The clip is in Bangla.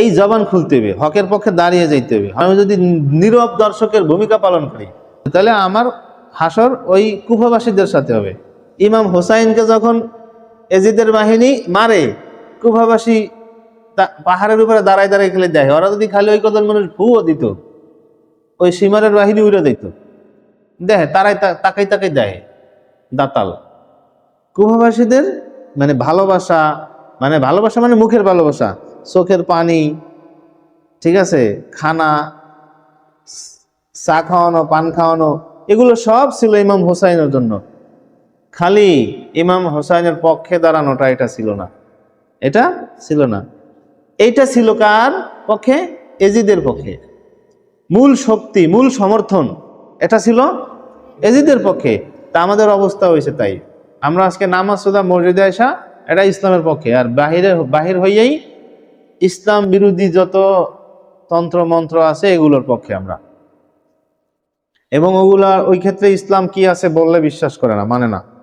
এই জবান খুলতে হবে, হকের পক্ষে দাঁড়িয়ে যাইতে হবে। আমি যদি নীরব দর্শকের ভূমিকা পালন করি, তাহলে আমার হাসর ওই কুফাবাসীদের সাথে হবে। ইমাম হোসাইনকে যখন এজিদের বাহিনী মারে, কুফাবাসী পাহাড়ের উপরে দাঁড়ায় দাঁড়ায় খেলে দেয়। ওরা যদি খালি ওই কদল মানুষ ভুও দিত, ওই সীমারের বাহিনী উড়ে দিত দেখে তারাই তাকাই তাকাই দেয় দাতাল। কুফাবাসীদের মানে ভালোবাসা মানে ভালোবাসা মানে মুখের ভালোবাসা, চোখের পানি, ঠিক আছে? খানা, চা খাওয়ানো, পান খাওয়ানো, এগুলো সব ছিল ইমাম হোসাইনের জন্য। খালি ইমাম হোসাইনের পক্ষে দাঁড়ানোটা এটা ছিল না। এটা ছিল না। এইটা ছিল কার পক্ষে? এজিদের পক্ষে। মূল শক্তি, মূল সমর্থন, এটা ছিল এজিদের পক্ষে। তা আমাদের অবস্থা হয়েছে তাই। আমরা আজকে নামাজ সুদা মসজিদে আসা এটা ইসলামের পক্ষে। আর বাহিরে, বাহির হইয়াই ইসলাম বিরোধী যত তন্ত্র, মন্ত্র আছে, এগুলোর পক্ষে আমরা। এবং ওগুলা, ওই ক্ষেত্রে ইসলাম কি আছে বললে বিশ্বাস করে না মানে না।